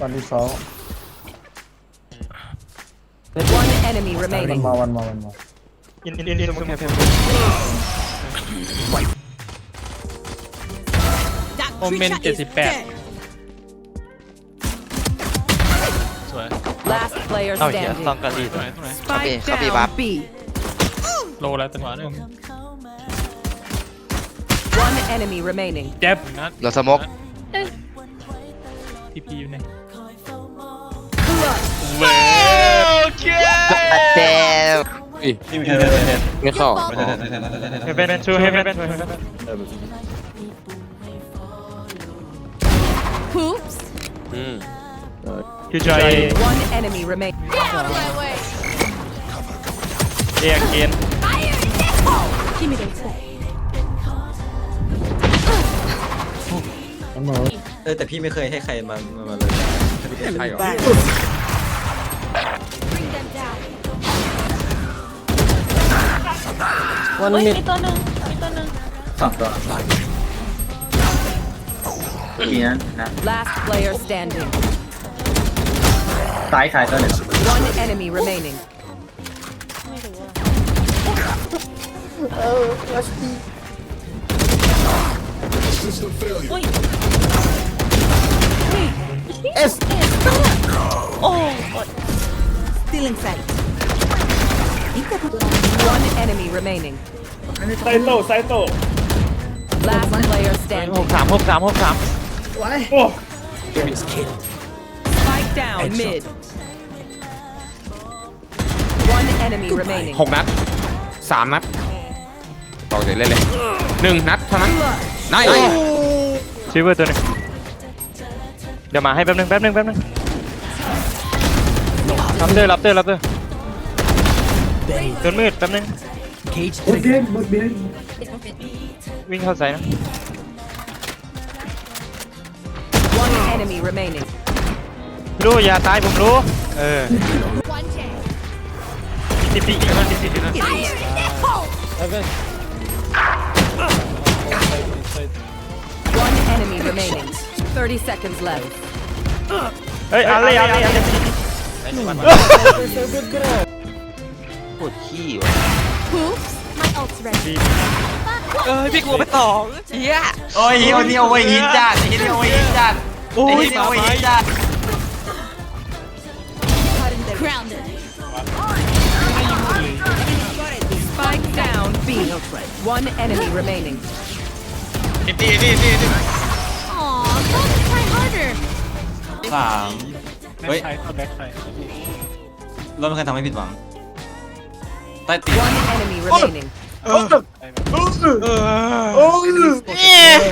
ตอนที่สอง One enemy วัน remaining. มาวันมาวันมา In in in in smoke have have. โอเมนเจ็ดสิบแปดสวย Last player เอ้าเหี้ย standing. ซองกะลีสวยสวย Spike Copy, copy, down Bob. B. โลแล้วจังหวะหนึ่ง One enemy remaining. แจ็บนัด เราสมก ทีพีอยู่ไหน เจ็บ ไม่เข้า Heaven two heaven two heaven. Hoops. อืม You try One enemy remaining. A again. วันมา เออแต่พี่ไม่เคยให้ใครมามามาเลยใช่เหรอวันมิดสองตัวทีนั้นนะ Last player standing. ซ้ายขายตัวหนึ่ง One enemy remaining. เอส Stealing sight. One enemy remaining. ไซโตไซโต Last player หก standing. สามหกสามหกสาม Spike down mid. One enemy remaining. หกนัดสามนัดต่อเดี๋ยวเล่นเลยหนึ่งนัดเท่านั้นนายซิเวอร์ตัวหนึงเดี๋ยวมาให้แป๊บนึงแป๊บนึงแป๊บนึงรับเตอร์รับเตอร์รับเตอร์โดนมืดแป๊บนึงหมดเบียนหมดเบียนวิ่งเข้าใส่นะ One enemy remaining. รู้อย่าตายผมรู้ เออติดปีกแล้วติดปีกแล้ว One enemy remaining. 30 seconds left. เฮ้ยอะไรอะไรอะไรปวดขี้ว่ะเอ้ยพี่กลัวไปต่อโอ้ยเฮียนี่เอาไว้หินจัดไอ้เฮียนี่เอาไว้หินจัดโอ้ไอ้ยเฮียนี่เอาไว้หินจัด Spike down B. One enemy remaining. นี่นี่นี่ I'll both try harder. สามเฮ้ย แบ็คไซด์เข้าแบ็คไซด์เราไม่เคยทำให้ผิดหวัง ใต้ตีน One enemy remaining. เออเออเออ